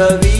యుద్ధ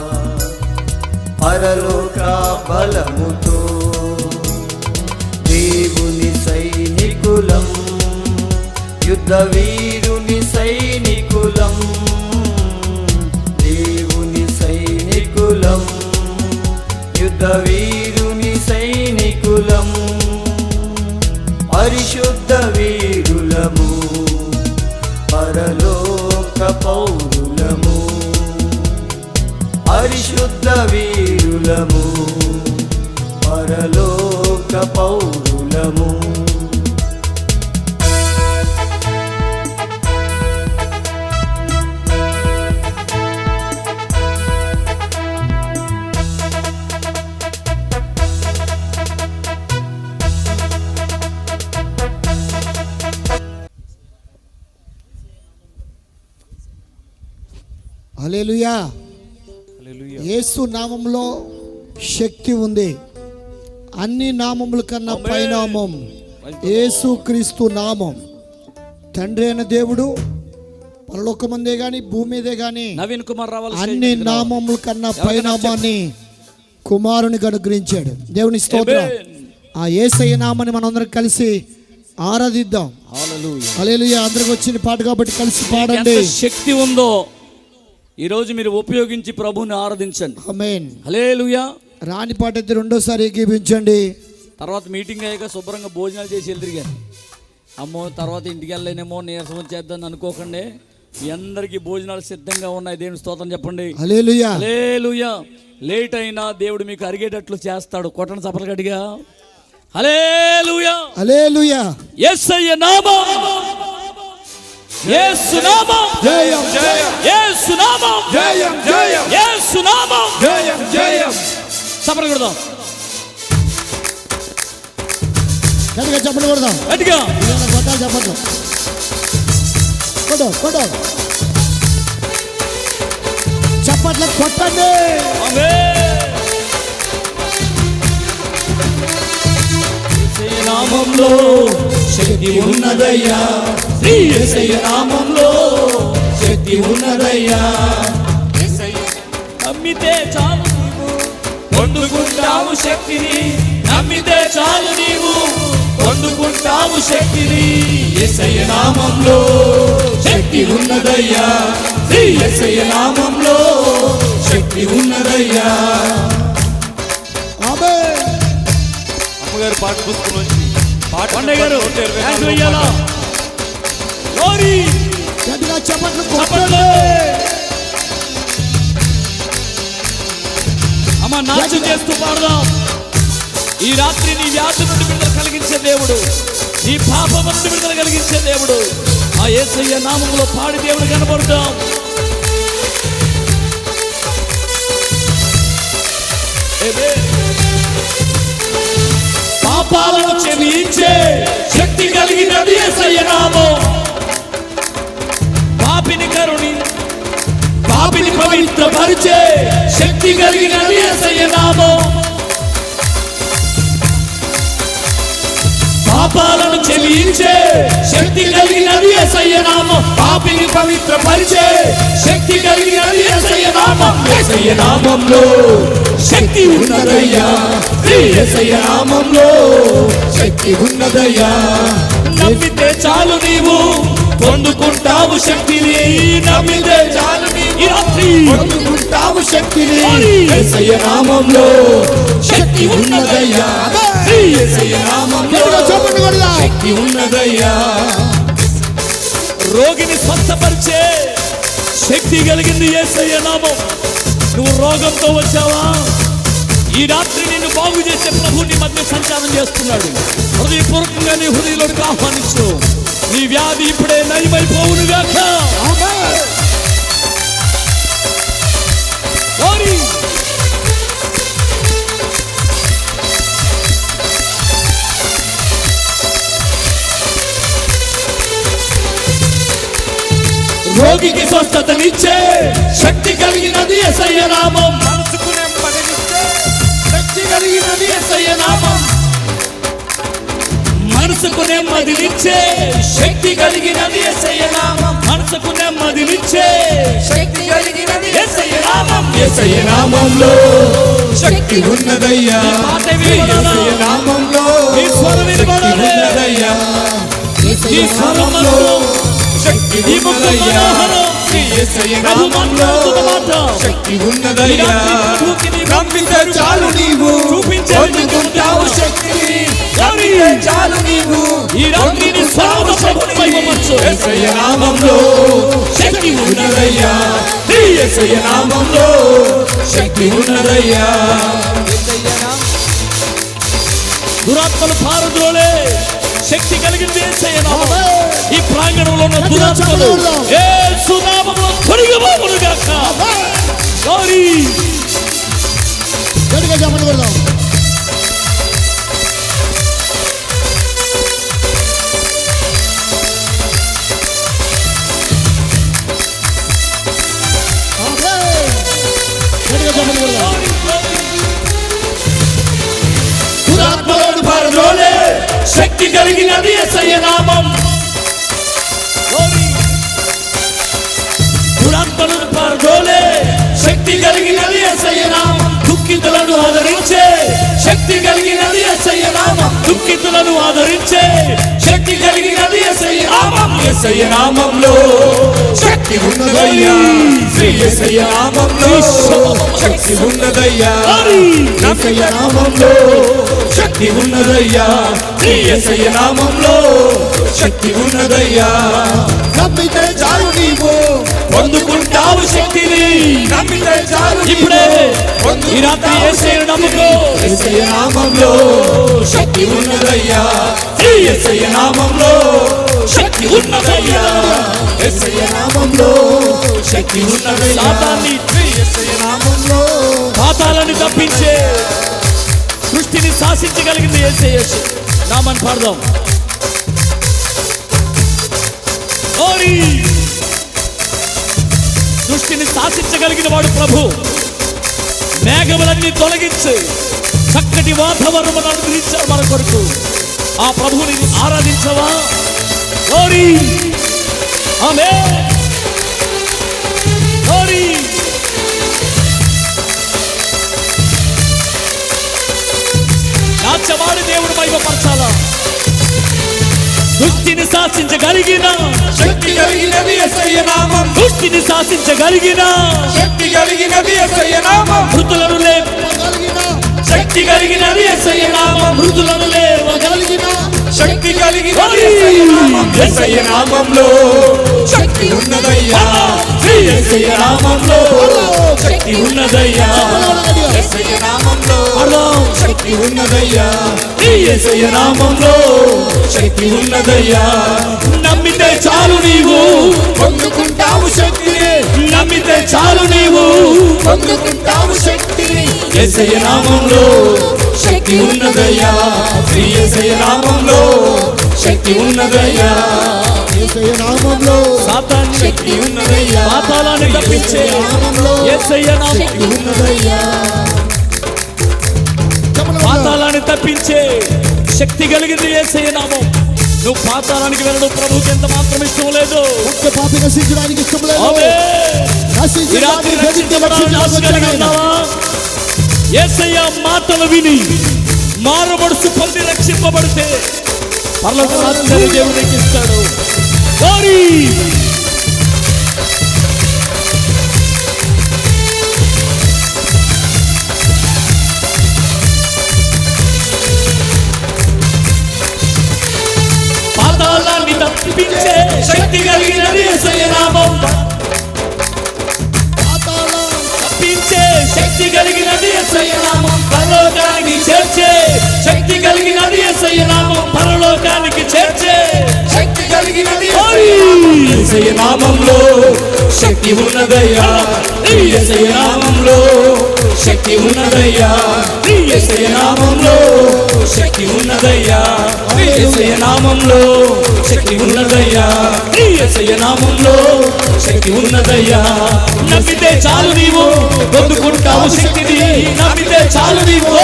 పరలోక బలముతో. దేవుని సైనికులం యుద్ధ వీరుని సైనికులం దేవుని సైనికులం యుద్ధ వీరుని సైనికులం పరిశుద్ధ వీరు పరిశుద్ధ వీరులము పరలోక పౌరులము Hallelujah. యేసు నామంలో శక్తి ఉంది. అన్ని నామముల కన్నా పైనామం యేసు క్రీస్తు నామం. తండ్రి అయిన దేవుడు పరలోకమందే గాని భూమి మీదే గాని నవీన్ కుమార్ రావాలి అన్ని నామముల కన్నా పైనామాన్ని కుమారునికి అనుగ్రహించాడు దేవుని స్తోత్రం. ఆ యేసయ్య నామాన్ని మనందరం కలిసి ఆరాధిద్దాం. అందరికి వచ్చిన పాట కాబట్టి కలిసి పాడండి. శక్తి ఉందో ఈ రోజు మీరు ఉపయోగించి ప్రభుని ఆరాధించండి. ఆమేన్ హలేలుయా రాని పాట అయితే రెండోసారి ఏకీపించండి తర్వాత మీటింగ్ అయ్యాక శుభ్రంగా భోజనాలు చేసి వెళ్తిరిగాను అమ్మో తర్వాత ఇంటికి వెళ్ళలేనేమో నీరసం వచ్చేద్దని అనుకోకండి. మీ అందరికీ భోజనాలు సిద్ధంగా ఉన్నాయి. దేవుని స్తోత్రం చెప్పండి. హలేలుయా లేట్ అయినా దేవుడు మీకు అరిగేటట్లు చేస్తాడు. కొట్టని చప్పలు గడిగా హలేలుయా హల్లెలూయా యేసయ్య నామం. యేసు నామం జయం యేసు నామం జయం జయం యేసు నామం జయం జయం చప్పలు కొడదాం. గట్టిగా చెప్పండి కొడదాం. గట్టిగా. కొట్టాలి చెప్పండి కొట్టు కొట్టు. చప్పట్లు కొట్టండి. నామంలో శక్తి ఉన్నదయ్యా. శ్రీ యేసయ్య నామంలో శక్తి ఉన్నదయ్యా. నమ్మితే చాలు నీవు పొందుకుంటావు శక్తిని. నమ్మితే చాలు నీవు పొందుకుంటావు శక్తిని. యేసయ్య నామంలో శక్తి ఉన్నదయ్యా. శ్రీ యేసయ్య నామంలో శక్తి ఉన్నదయ్యా. అమ్మగారు పాట పుస్తకం పాట కొండయ్య గారు గట్టిగా చప్పట్లు. కొట్టండి. అమ్మ నాట్యం చేస్తూ పాడదాం. ఈ రాత్రి నీ వ్యాధి నుండి విడుదల కలిగించే దేవుడు. నీ పాపం నుండి విడుదల కలిగించే దేవుడు. ఆ యేసయ్య నామములో పాడి దేవుడు కనబడతాం పాపాలను క్షమించే శక్తి కలిగినది యేసయ్య నామం. పాపిని కరుణి పాపిని పవిత్రపరిచే శక్తి కలిగిన యేసయ్య నామం. పాపాలను చెల్లించే శక్తి కలిగినది ఎసయ్య నామం. పాపిని పవిత్ర పరిచే శక్తి కలిగినది ఎసయ్య నామం. ఎసయ్య నామంలో శక్తి ఉన్నదయ్యా. ఎసయ్య నామంలో శక్తి ఉన్నదయ్యా. నమ్మితే చాలు నీవు. పొందుకుంటావు శక్తిని నమ్మితే చాలు పొందుకుంటావు శక్తిని యేసయ్య నామంలో శక్తి ఉన్నదయ్యా. ఈ యేసయ్య నామంలో. శక్తి ఉన్నదయ్యా. రోగిని స్వస్థపరిచే శక్తి కలిగింది యేసయ్య నామం. నువ్వు రోగంతో వచ్చావా? ఈ రాత్రి నిన్ను బాగు చేసే ప్రభు నీ మధ్య సంచారం చేస్తున్నాడు. హృదయపూర్వకంగా నీ హృదయంలోకి ఆహ్వానించు. నీ వ్యాధి ఇప్పుడే నయమైపోవును గాక రోగికి స్వస్థతనిచ్చే శక్తి కలిగినది ఎస్ఐ నామం మనసుకు నెమ్మదినిచ్చే శక్తి కలిగినది ఎస్ఐ నామం మనసుకు నెమ్మదినిచ్చే శక్తి కలిగినది ఎసయ్య నామం. మనసుకు నెమ్మదినిచ్చే శక్తి కలిగినది ఎసయ్య నామం. ఎసయ్య నామంలో శక్తి ఉన్నదయ్యా. ఈ పాట వినబడాలా? యేసయ్య నామంలో ఈ స్వరం శక్తి. ఉన్నదయ్యా. ఈ స్వరంలో శక్తి ఉన్నదయ్యా. శక్తి ఉన్నదయ్యా. నమ్మితే చాలు నీవు. చూపించే పొందుకుంటావు నమ్మితే చాలు నీవు ఈ రాత్రి నీ స్వరముతో ప్రభువుని మహిమపరచు. యేసయ్య నామంలో శక్తి ఉన్నదయ్యా. ఈ యేసయ్య నామంలో శక్తి ఉన్నదయ్యా. దురాత్మలు పారద్రోలే శక్తి కలిగింది. ఈ ప్రాంగణంలో ఉన్న దురాత్మలు ఏ సునామములో తొలగిపోవును గాక Glory! గట్టిగా చప్పట్లు ఆదరించే శక్తి కలిగినది యేసయ్య నామం. యేసయ్య నామంలో శక్తి ఉన్నదయ్యా. శ్రీ యేసయ్య నామంలో శక్తి ఉన్నదయ్యా. యేసయ్య నామంలో శక్తి ఉన్నదయ్యా. శ్రీ యేసయ్య నామంలో శక్తి ఉన్నదయ్యా. నమ్మితే చాలు నీవు పొందుకుంటావు శక్తిని. నమ్మితే చాలు ఇప్పుడే ఈ రాత్రి యేసయ్యను నమ్ముకో యేసయ్య నామంలో శక్తి ఉన్నదయ్యా. ఎస్ఐ నామంలో శక్తి ఉన్నదయ్యా. ఎస్ఐ నామంలో శక్తి ఉన్నదయ్యా. ఎస్ఐ నామంలో పాతాలను తప్పించే సృష్టిని శాసించగలిగింది యేసయ్యేసు నామని పాడదాం. ఓరి శాసించగలిగిన వాడు ప్రభు. మేఘములన్నీ తొలగించి చక్కటి వాతావరణం అనుగ్రహించాడు మన కొరకు. ఆ ప్రభువుని ఆరాధించవా? ఓరి ఆమె! ఓరి నాచవాడి దేవుడు మహిమపరచాలా? దుష్టిని శాసించగలిగిన శక్తి కలిగినది నామం. దుష్టిని శాసించగలిగిన శక్తి కలిగినది నామం. మృతులను కలిగిన శక్తి కలిగినది ఎస్ఐ నామం మృతులను లేవగలిగిన శక్తి కలిగినది యేసయ్య నామంలో శక్తి ఉన్నదయ్యా. యేసయ్య నామంలో శక్తి ఉన్నదయ్యా. యేసయ్య నామంలో శక్తి ఉన్నదయ్యా. యేసయ్య నామంలో శక్తి ఉన్నదయ్యా. నమ్మితే చాలు నీవు పొందుకుంటావు శక్తిని. నమ్మితే చాలు నీవు పొందుకుంటావు శక్తిని. యేసయ్య నామంలో శక్తి ఉన్నదయ్యా. శ్రీ యేసయ్య నామంలో శక్తి ఉన్నదయ్యా. యేసయ్య నామంలో సాతాన్ని శక్తి ఉన్నదయ్యా. పాతాళాన్ని తప్పించే యేసయ్య నామం ఉన్నదయ్యా. పాతాళాన్ని తప్పించే శక్తి కలిగింది యేసయ్య నామం. నువ్వు పాతాళానికి వెళ్ళడం ప్రభుకి ఎంత మాత్రం ఇష్టం లేదు. ఒక్క పాపి నశించడానికి ఇష్టం లేదు. ఏసయ్య మాటలు విని మారుమడుసు పొంది రక్షింపబడితే పర్లోక రాజ్యాన్ని దేవుడు నీకు ఇస్తాడు Glory! పాతాళాన్ని తప్పించే శక్తి కలిగినది యేసయ్య నామం శక్తి కలిగినది యేసయ్య నామం. పరలోకానికి చేర్చే. శక్తి కలిగినది యేసయ్య నామం. పరలోకానికి చేర్చే. శక్తి కలిగినది యేసయ్య నామంలో శక్తి ఉన్నదయ్యా. యేసయ్య నామంలో శక్తి ఉన్నదయ్యా. యేసయ్య నామంలో శక్తి ఉన్నదయ్యా. యేసయ్య నామంలో శక్తి ఉన్నదయ్యా. యేసయ్య నామంలో శక్తి ఉన్నదయ్యా. నమ్మితే చాలు నీవు పొందుకుంటావు శక్తిని. నమ్మితే చాలు నీవు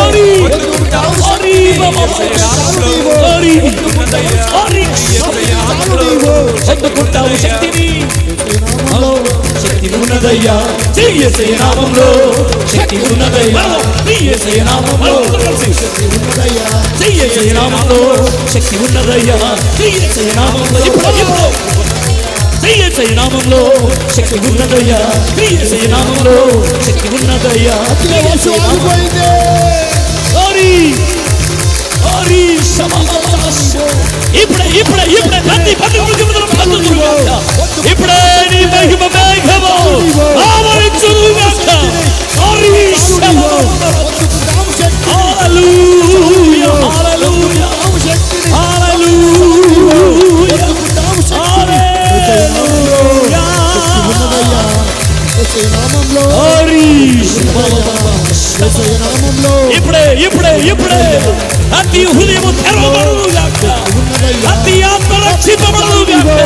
పొందుకుంటావు శక్తిని. శక్తి ఉన్నదయ్యా. చెయ్యసే నామంలో శక్తి ఉన్నదయ్యా చెయ్యసే నామంలో ఉన్నదయ్యా. చెయ్యసే నామంలో శక్తి ఉన్నదయ్యా చెయ్యసే నామంలో ఇప్పుడు నామంలో శక్తి ఉన్నదయ్యా చెయ్యసే నామంలో శక్తి ఉన్నదయ్యా అతిగా వర్షం ఇప్పుడే ఇప్పుడే ఇప్పుడే ప్రతి ఇప్పుడే ఇప్పుడే ఇప్పుడే ఇప్పుడే ప్రతి హృదయము తెరవబడుగాక ఉన్నదయ్యా ప్రతి ఆత్మ రక్షింపబడుగాక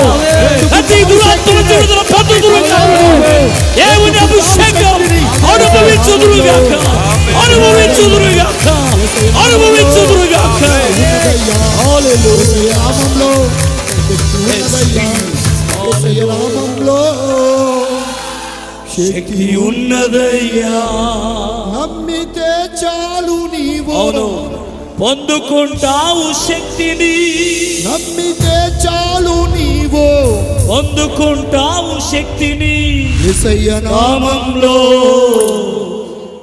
ప్రతి దురాత్మ విడుదల పొందుదురుగాక దేవుని అభిషేకం అనుభవించుదురుగాక అనుభవించుదురుగాక అనుభవించుదురుగాక ఉన్నదయ్యా యేసయ్య నామంలో శక్తి ఉన్నదయ్యా యేసయ్య నామంలో శక్తి ఉన్నదయ్యా నమ్మితే చాలు నీవు. అవును. పొందుకుంటావు శక్తిని. నమ్మితే చాలు నీవు. పొందుకుంటావు శక్తిని. యేసయ్య నామంలో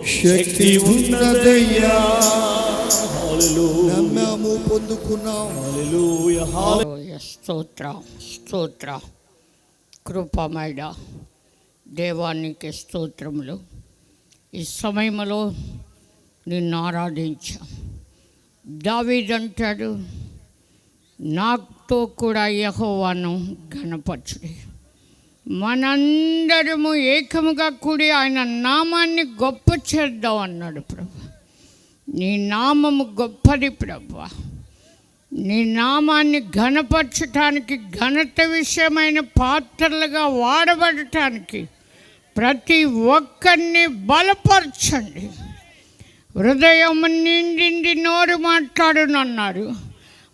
శక్తి ఉన్నదయ్యా. నమ్మాము పొందుకున్నాం హల్లెలూయా. స్తోత్ర స్తోత్ర. కృపమైన దేవానికి స్తోత్రములు. ఈ సమయంలో నిన్ను ఆరాధించాం. దావీదంటాడు నాతో కూడా యహోవాను ఘనపరచుడి. మనందరము ఏకముగా కూడి ఆయన నామాన్ని గొప్ప చేద్దాం అన్నాడు ప్రభు. నీ నామము గొప్పది ప్రభు. నీ నామాన్ని ఘనపరచటానికి ఘనత విషయమైన పాత్రలుగా వాడబడటానికి ప్రతి ఒక్కరిని బలపరచండి. హృదయం నిండింది నోరు మాట్లాడునన్నారు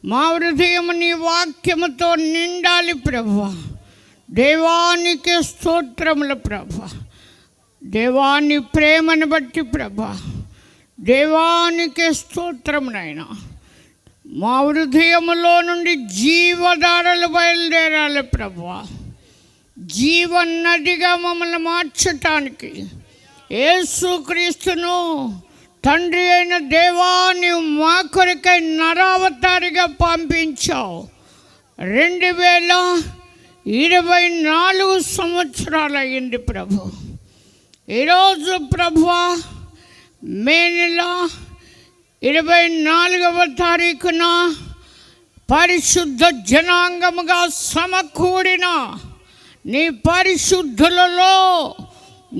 మా హృదయం నీ వాక్యముతో నిండాలి ప్రభా. దేవానికి స్తోత్రముల ప్రభ. దేవాని ప్రేమను బట్టి ప్రభ. దేవానికి స్తోత్రమునైనా మా హృదయములో నుండి జీవధారలు బయలుదేరాలి ప్రభు. జీవనదిగా మమ్మల్ని మార్చటానికి యేసుక్రీస్తును తండ్రి అయిన దేవాన్ని మా కొరకై నరావతారిగా పంపించావు. రెండు వేల ఇరవై నాలుగు సంవత్సరాలు అయ్యింది ప్రభు. ఈరోజు ప్రభు మే నెల ఇరవై నాలుగవ తారీఖున పరిశుద్ధ జనాంగముగా సమకూడిన నీ పరిశుద్ధులలో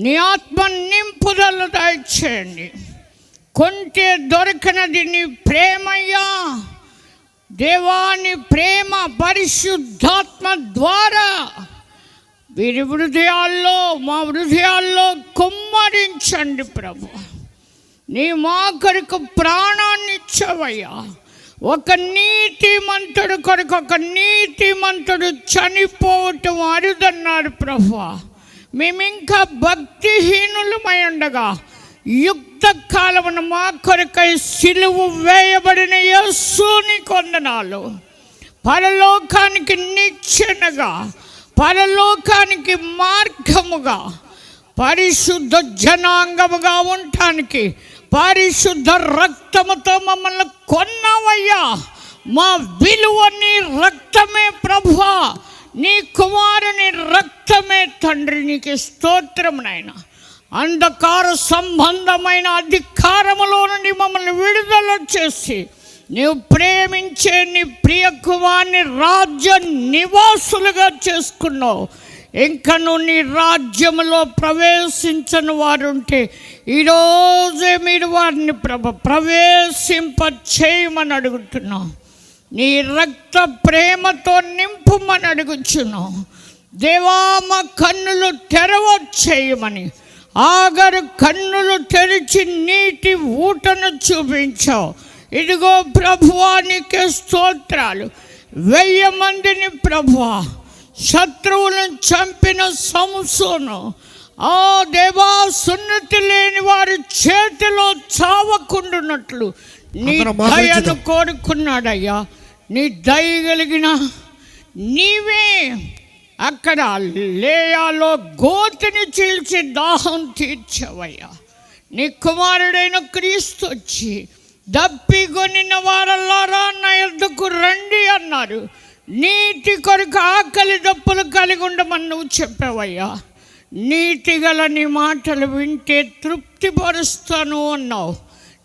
నీ ఆత్మ నింపుదల దయచేయండి. కొంటే దొరకనది నీ ప్రేమయ్యా. దేవాని ప్రేమ పరిశుద్ధాత్మ ద్వారా వీరి హృదయాల్లో మా హృదయాల్లో కుమ్మరించండి ప్రభు. నీ మా కొరకు ప్రాణాన్ని ఇచ్చవయ్యా. ఒక నీతిమంతుడు కొరకు ఒక నీతిమంతుడు చనిపోవటం అరుదన్నారు ప్రభు. మేము ఇంకా భక్తిహీనులమై ఉండగా యుక్ ఇంతకాలమున మా కొరకై సిలువు వేయబడిన యస్సుని కొందనాలు. పరలోకానికి నిచ్చెనగా పరలోకానికి మార్గముగా పరిశుద్ధ జనాంగముగా ఉండటానికి పరిశుద్ధ రక్తముతో మమ్మల్ని కొన్నావయ్యా. మా విలువ నీ రక్తమే ప్రభువా. నీ కుమారుని రక్తమే తండ్రి నీకు స్తోత్రం నాయనా. అంధకార సంబంధమైన అధికారములో నుండి మమ్మల్ని విడుదల చేసి నీవు ప్రేమించే నీ ప్రియ కుమార్ని రాజ్య నివాసులుగా చేసుకున్నావు. ఇంకా నువ్వు నీ రాజ్యములో ప్రవేశించని వారు ఉంటే ఈరోజే మీరు వారిని ప్రభ ప్రవేశింప చేయమని అడుగుతున్నావు నీ రక్త ప్రేమతో నింపుమని అడుగుచున్నావు దేవా మా కన్నులు తెరవ చేయమని ఆగరు కన్నులు తెరిచి నీటి ఊటను చూపించావు. ఇదిగో ప్రభువా నీకే స్తోత్రాలు. వెయ్యి మందిని ప్రభువా శత్రువులను చంపిన సంసోను. ఆ దేవా సున్నతి లేని వారి చేతిలో చావకుండున్నట్లు నీ. దయను కోరుకున్నాడయ్యా. నీ దయ కలిగిన నీవే అక్కడ లేయాలో గోతిని చీల్చి దాహం తీర్చవయ్యా. నీ కుమారుడైన క్రీస్తు వచ్చి దప్పికొనిన వారల్లారా నా ఎద్దుకు రండి అన్నారు. నీటి కొరకు ఆకలి దప్పులు కలిగి ఉండమని నువ్వు చెప్పావయ్యా. నీటి గల నీ మాటలు వింటే తృప్తిపరుస్తాను అన్నావు.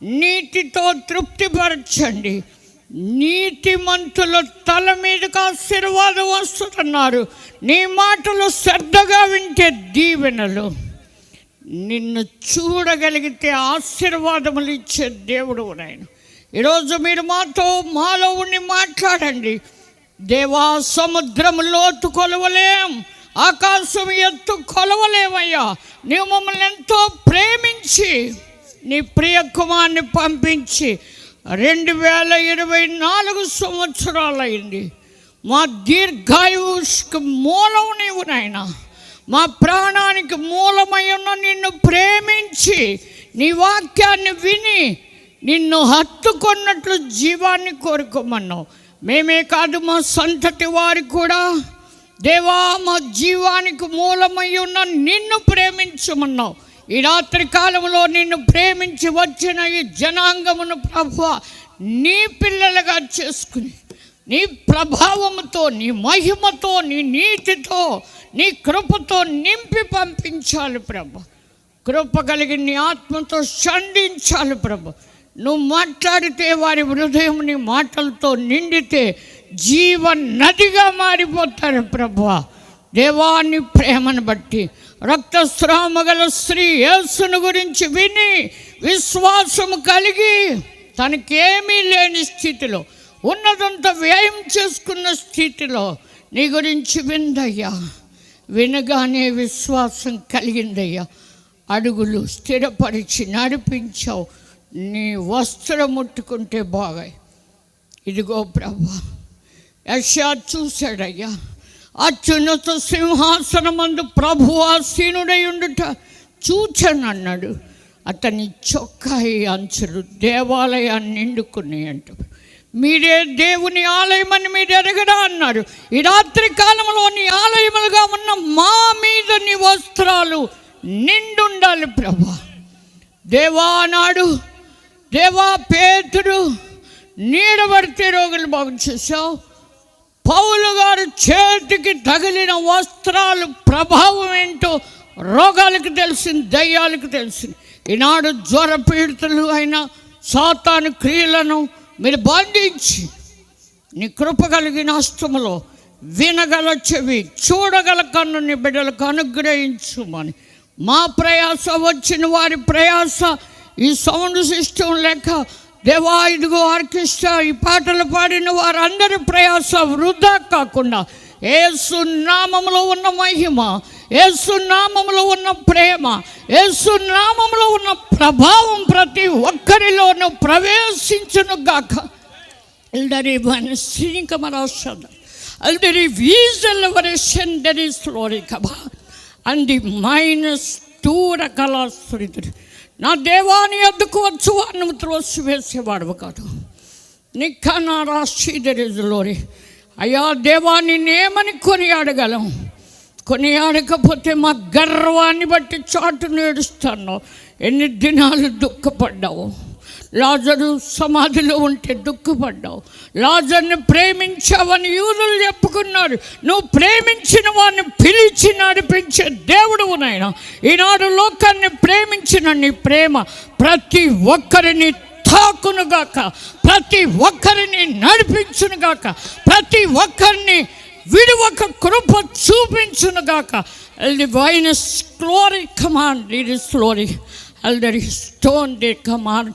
నీటితో తృప్తిపరచండి. నీతిమంతుల తల మీదకు ఆశీర్వాదం వస్తున్నారు నీ మాటలు శ్రద్ధగా వింటే దీవెనలు. నిన్ను చూడగలిగితే ఆశీర్వాదములు ఇచ్చే దేవుడు నాయన. ఈరోజు మీరు మాతో మాలో ఉండి మాట్లాడండి. దేవా సముద్రం లోతు కొలవలేం. ఆకాశం ఎత్తు కొలవలేమయ్యా. నీవు మమ్మల్ని ఎంతో ప్రేమించి నీ ప్రియ కుమార్ని పంపించి రెండు వేల ఇరవై నాలుగు సంవత్సరాలైంది. మా దీర్ఘాయుష్కి మూలం నీవు నాయన. మా ప్రాణానికి మూలమై ఉన్న నిన్ను ప్రేమించి నీ వాక్యాన్ని విని నిన్ను హత్తుకున్నట్లు జీవాన్ని కోరుకోమన్నావు. మేమే కాదు మా సంతతి వారు కూడా. దేవా మా జీవానికి మూలమై ఉన్న నిన్ను ప్రేమించమన్నావు. ఈ రాత్రి కాలంలో నిన్ను ప్రేమించి వచ్చిన ఈ జనాంగమును ప్రభు నీ పిల్లలుగా చేసుకుని నీ ప్రభావముతో నీ మహిమతో నీ నీతితో నీ కృపతో నింపి పంపించాలి ప్రభు. కృప కలిగి నీ ఆత్మతో షండించాలి ప్రభు. నువ్వు మాట్లాడితే వారి హృదయం నీ మాటలతో నిండితే జీవ నదిగా మారిపోతారు ప్రభు. దేవాన్ని ప్రేమను బట్టి రక్తస్రామ గల స్త్రీ యేసును గురించి విని విశ్వాసము కలిగి తనకేమీ లేని స్థితిలో ఉన్నదంతా వ్యయం చేసుకున్న స్థితిలో నీ గురించి విందయ్యా. వినగానే విశ్వాసం కలిగిందయ్యా. అడుగులు స్థిరపరిచి నడిపించావు. నీ వస్త్రం ముట్టుకుంటే బాగా ఇదిగో ప్రభా యశా చూశాడయ్యా. అత్యున్నత సింహాసనమందు ప్రభు ఆసీనుడై ఉండుట చూచాను అన్నాడు. అతని చొక్కాయి అంచులు దేవాలయాన్ని నిండుకుని అంట మీరే దేవుని ఆలయమని అని మీరు ఎరగడా అన్నారు. ఈ రాత్రి కాలంలో నీ ఆలయములుగా ఉన్న మా మీద నీ వస్త్రాలు నిండుండాలి ప్రభా. దేవా అన్నాడు దేవా పేతుడు నీడబడితే రోగులు బాగు చేశావు. పౌలు గారు చేతికి తగిలిన వస్త్రాలు ప్రభావం ఏంటో రోగాలకు తెలిసింది దయ్యాలకు తెలిసింది. ఈనాడు జ్వర పీడితులు అయిన సాతాను క్రియలను మీరు బంధించి నీ కృప కలిగిన అస్తములో వినగల చెవి చూడగల కన్ను నీ బిడ్డలకు అనుగ్రహించుమని. మా ప్రయాస వచ్చిన వారి ప్రయాస ఈ సౌండ్ సిస్టమ్ లెక్క దేవా ఇదిగో ఆర్కెస్ట్రా ఈ పాటలు పాడిన వారందరి ప్రయాస వృధా కాకుండా ఏసు నామములో ఉన్న మహిమ ఏసు నామములో ఉన్న ప్రేమ ఏసు నామములో ఉన్న ప్రభావం ప్రతి ఒక్కరిలోనూ ప్రవేశించును గాక. Eldari van sinikamaraşada. Eldari వీజల్ వరషందరి స్లోరి కబా అంది మైనస్ దూర కళాశ్వరితుడు నా దేవాన్ని ఎద్దుకు వచ్చు అన్నం త్రోసి వేసేవాడు కాదు నిక్కన రాశిదరిలోరి అయ్యా దేవాన్ని నేమని కొనియాడగలం? కొనియాడకపోతే మా గర్వాన్ని బట్టి చాటు నేడుస్తాను ఎన్ని దినాలు దుఃఖపడ్డావు? లాజరు సమాధిలో ఉంటే దుఃఖపడ్డావు. లాజర్ని ప్రేమించావని యూదులు చెప్పుకున్నారు. నువ్వు ప్రేమించిన వాడిని పిలిచి నడిపించే దేవుడు నాయన. ఈనాడు లోకాన్ని ప్రేమించిన నీ ప్రేమ ప్రతి ఒక్కరిని తాకునుగాక ప్రతి ఒక్కరిని నడిపించునుగాక ప్రతి ఒక్కరిని విడువక కృప చూపించునుగాక the vinous glory command it is glory is stone the command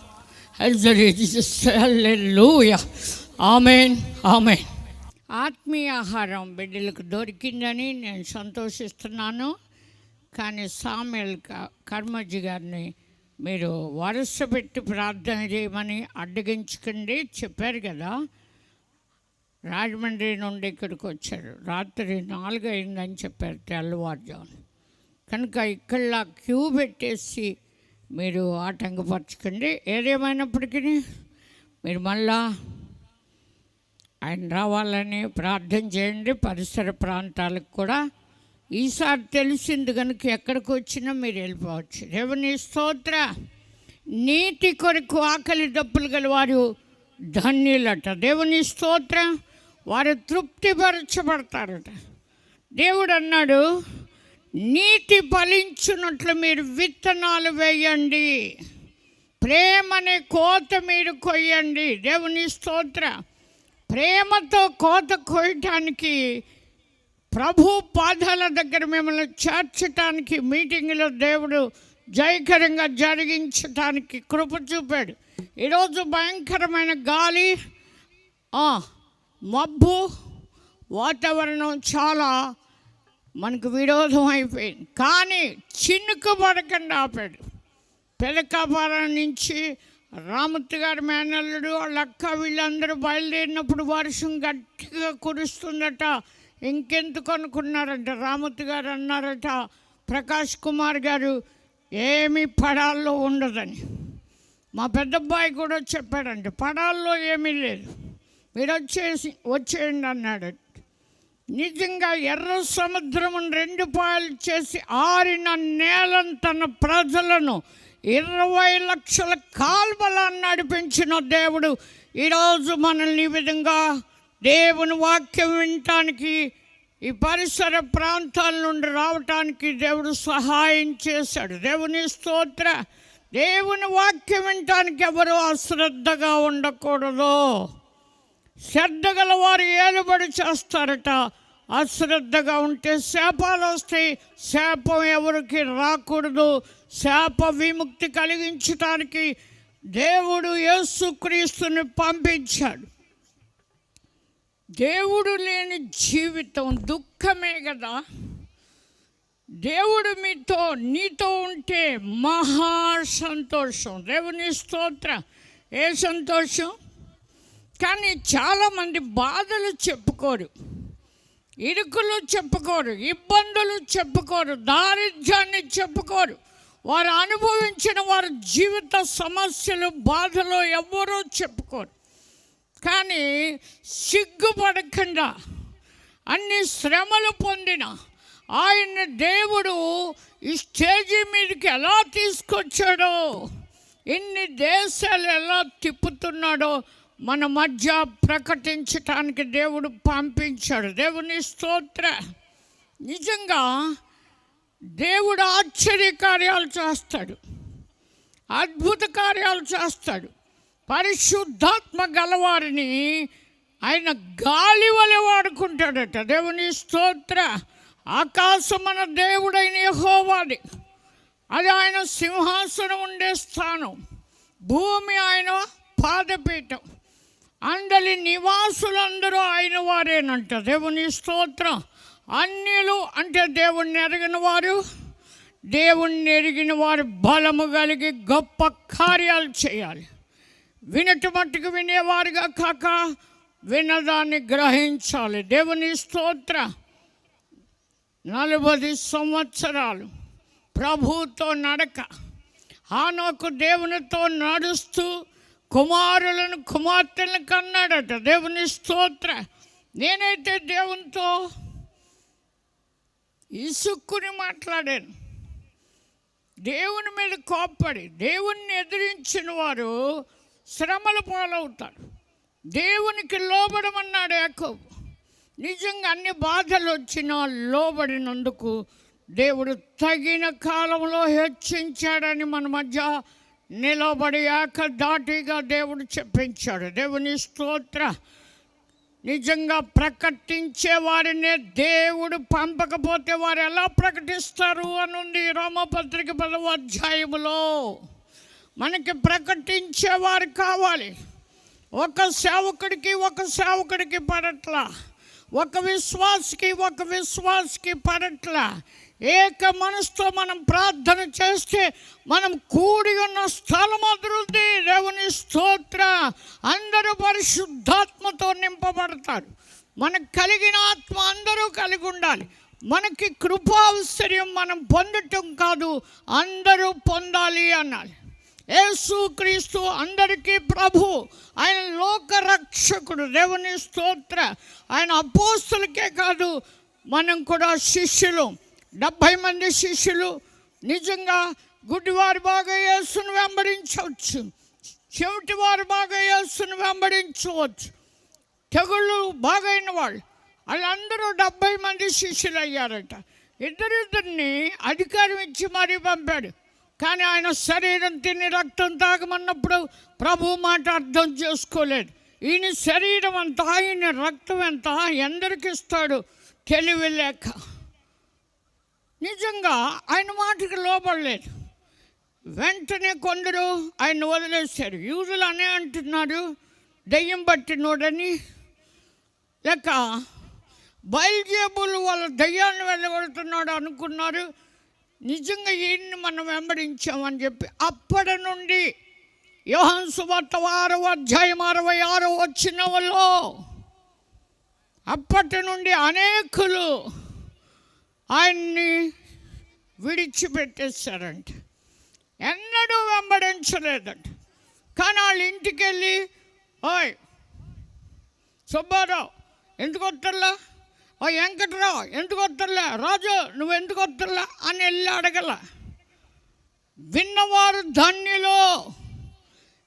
అల్దరి amen amen. ఆత్మీయ ఆహారం బిడ్డలకు దొరికిందని నేను సంతోషిస్తున్నాను. కానీ సామెల్ కర్మజీ గారిని మీరు వరుస పెట్టి ప్రార్థన చేయమని అడ్డగించకండి. చెప్పారు కదా రాజమండ్రి నుండి ఇక్కడికి వచ్చారు. రాత్రి నాలుగు అయిందని చెప్పారు తెల్లవారుజాము కనుక ఇక్కడ క్యూ పెట్టేసి మీరు ఆటంకపరచకండి. ఏదేమైనప్పటికీ మీరు మళ్ళా ఆయన రావాలని ప్రార్థన చేయండి. పరిసర ప్రాంతాలకు కూడా. ఈసారి తెలిసింది కనుక ఎక్కడికి వచ్చినా మీరు వెళ్ళిపోవచ్చు. దేవుని స్తోత్ర. నీతి కొరకు ఆకలి దప్పులు గల వారు ధన్యులట. దేవుని స్తోత్ర. వారు తృప్తిపరచబడతారట. దేవుడు అన్నాడు నీతి ఫలించున్నట్లు మీరు విత్తనాలు వేయండి. ప్రేమనే కోత మీరు కొయ్యండి. దేవుని స్తోత్ర. ప్రేమతో కోత కొయ్యటానికి ప్రభు పాదాల దగ్గర మిమ్మల్ని చేర్చటానికి మీటింగ్లో దేవుడు జయకరంగా జరిగించటానికి కృప చూపాడు. ఈరోజు భయంకరమైన గాలి ఆ, మబ్బు వాతావరణం చాలా మనకు విరోధం అయిపోయింది. కానీ చినుకు పడకుండా ఆపాడు. పెదకాపురం నుంచి రామూర్తి గారి మేనల్లుడు లక్క వీళ్ళందరూ బయలుదేరినప్పుడు వర్షం గట్టిగా కురుస్తుందట. ఇంకెందుకు అనుకున్నారంట? రామూర్తి గారు అన్నారట ప్రకాష్ కుమార్ గారు ఏమీ పడాల్లో ఉండదని. మా పెద్దబ్బాయి కూడా చెప్పాడంట పడాల్లో ఏమీ లేదు. మీరు వచ్చేసి వచ్చేయండి అన్నాడు. నిజంగా ఎర్ర సముద్రమును రెండు పాయలు చేసి ఆరిన నేలను తన ప్రజలను ఇరవై లక్షల కాల్వలను నడిపించిన దేవుడు ఈరోజు మనల్ని ఈ విధంగా దేవుని వాక్యం వినటానికి ఈ పరిసర ప్రాంతాల నుండి రావటానికి దేవుడు సహాయం చేశాడు. దేవుని స్తోత్ర దేవుని వాక్యం వినటానికి ఎవరు అశ్రద్ధగా ఉండకూడదు. శ్రద్ధ గలవారు ఏలుబడి చేస్తారట. అశ్రద్ధగా ఉంటే శాపాలు వస్తాయి. శాపం ఎవరికి రాకూడదు. శాప విముక్తి కలిగించటానికి దేవుడు యేసుక్రీస్తుని పంపించాడు. దేవుడు లేని జీవితం దుఃఖమే కదా. దేవుడు మీతో నీతో ఉంటే మహా సంతోషం. దేవుని స్తోత్ర. ఏ సంతోషం? కానీ చాలామంది బాధలు చెప్పుకోరు. ఇరుకులు చెప్పుకోరు ఇబ్బందులు చెప్పుకోరు దారిద్ర్యాన్ని చెప్పుకోరు. వారు అనుభవించిన వారి జీవిత సమస్యలు బాధలు ఎవ్వరూ చెప్పుకోరు. కానీ సిగ్గుపడకుండా అన్ని శ్రమలు పొందిన ఆయన దేవుడు ఈ స్టేజీ మీదకి ఎలా తీసుకొచ్చాడో ఇన్ని దేశాలు ఎలా తిప్పుతున్నాడో మన మధ్య ప్రకటించటానికి దేవుడు పంపించాడు. దేవుని స్తోత్ర. నిజంగా దేవుడు ఆశ్చర్య కార్యాలు చేస్తాడు. అద్భుత కార్యాలు చేస్తాడు. పరిశుద్ధాత్మ గలవారిని ఆయన గాలి వలె వాడుకుంటాడట. దేవుని స్తోత్ర. ఆకాశం మన దేవుడైన యెహోవాది. అది ఆయన సింహాసనం ఉండే స్థానం. భూమి ఆయన పాదపీఠం. అందరి నివాసులందరూ ఆయన వారేనంట. దేవుని స్తోత్రం. అన్యులు అంటే దేవుణ్ణి ఎరిగిన వారు దేవుణ్ణి ఎరిగిన వారు బలము కలిగి గొప్ప కార్యాలు చేయాలి. వినటి మట్టుకు వినేవారుగా కాక వినదాన్ని గ్రహించాలి. దేవుని స్తోత్ర. నలభై సంవత్సరాలు ప్రభువుతో నడక హానోకు దేవునితో నడుస్తూ కుమారులను కుమార్తెలను కన్నాడట. దేవుని స్తోత్ర. నేనైతే దేవునితో ఇసుక్కుని మాట్లాడాను. దేవుని మీద కోప్పడి దేవుణ్ణి ఎదిరించిన వారు శ్రమల పాలవుతారు. దేవునికి లోబడమన్నాడు యాకోబు. నిజంగా అన్ని బాధలు వచ్చినా లోబడినందుకు దేవుడు తగిన కాలంలో హెచ్చించాడని మన మధ్య నిలబడియాక దాటిగా దేవుడు చెప్పించాడు. దేవుని స్తోత్ర. నిజంగా ప్రకటించే వారినే దేవుడు పంపకపోతే వారు ఎలా ప్రకటిస్తారు అని ఉంది రోమపత్రిక పదవ అధ్యాయములో. మనకి ప్రకటించేవారు కావాలి. ఒక సేవకుడికి ఒక సేవకుడికి పడట్లా. ఒక విశ్వాసకి ఒక విశ్వాసకి పడట్లా. ఏక మనసుతో మనం ప్రార్థన చేస్తే మనం కూడి ఉన్న స్థలం అభివృద్ధి దేవుని స్తోత్ర అందరూ పరిశుద్ధాత్మతో నింపబడతారు. మనకు కలిగిన ఆత్మ అందరూ కలిగి ఉండాలి. మనకి కృపాశ్చర్యం మనం పొందటం కాదు అందరూ పొందాలి అనాలి యేసు క్రీస్తు అందరికీ ప్రభు ఆయన లోక రక్షకుడు దేవుని స్తోత్ర. ఆయన అపోస్తులకే కాదు మనం కూడా శిష్యులు. డెబ్భై మంది శిష్యులు నిజంగా గుడ్డివారు బాగా యేసును వెంబడించవచ్చు. చెవిటి వారు బాగా యేసును వెంబడించవచ్చు. తెగుళ్ళు బాగైన వాళ్ళు. వాళ్ళందరూ డెబ్భై మంది శిష్యులు అయ్యారట ఇద్దరిద్దరిని అధికారం ఇచ్చి మరీ పంపాడు. కానీ ఆయన శరీరం తిని రక్తం తాగమన్నప్పుడు ప్రభు మాట అర్థం చేసుకోలేదు. ఈయన శరీరం అంతా ఆయన రక్తం ఎంత ఎందరికి ఇస్తాడు తెలివి లేక. నిజంగా ఆయన మాటకి లోపడలేదు వెంటనే కొందరు ఆయన వదిలేశారు. యూదులు అనే అంటున్నారు దెయ్యం పట్టినోడని. లేక బయలుజేబులు వాళ్ళ దయ్యాన్ని వెళ్ళగొడుతున్నాడు అనుకున్నారు. నిజంగా ఈయన్ని మనం వెంబడించామని చెప్పి అప్పటి నుండి యోహన్ సువార్త ఆరవ అధ్యాయం అరవై ఆరో వచ్చిన వాళ్ళు అప్పటి నుండి అనేకులు ఆయన్ని విడిచిపెట్టేశారంట. ఎన్నడూ వెంబడించలేదంట. కానీ వాళ్ళ ఇంటికి వెళ్ళి ఓయ్ సుబ్బారావు ఎందుకు వద్దల్లా ఓ వెంకట్రావు ఎందుకు వద్దల్లా రాజు నువ్వు ఎందుకు వద్దల్లా అని వెళ్ళి అడగల. విన్నవారు ధన్యులు.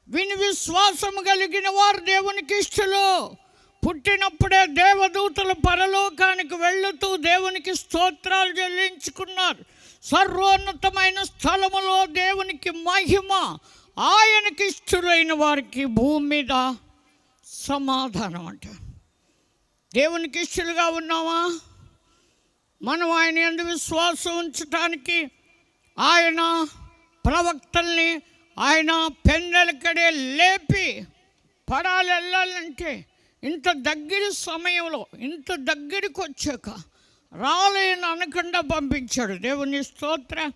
విని విశ్వాసం కలిగిన వారు దేవునికి ఇష్టలు పుట్టినప్పుడే దేవదూతలు పరలోకానికి వెళ్ళుతూ దేవునికి స్తోత్రాలు చెల్లించుకున్నారు. సర్వోన్నతమైన స్థలములో దేవునికి మహిమ ఆయనకి ఇష్టలైన వారికి భూమి మీద సమాధానం అంట. దేవునికి ఇష్టలుగా ఉన్నామా మనం ఆయన ఎందు విశ్వాసం ఉంచటానికి ఆయన ప్రవక్తల్ని ఆయన పెన్నెలకడే లేపి పడాలి వెళ్ళాలంటే ఇంత దగ్గర సమయంలో ఇంత దగ్గరికి వచ్చాక రాలేని అనకుండా పంపించాడు. దేవుని స్తోత్ర.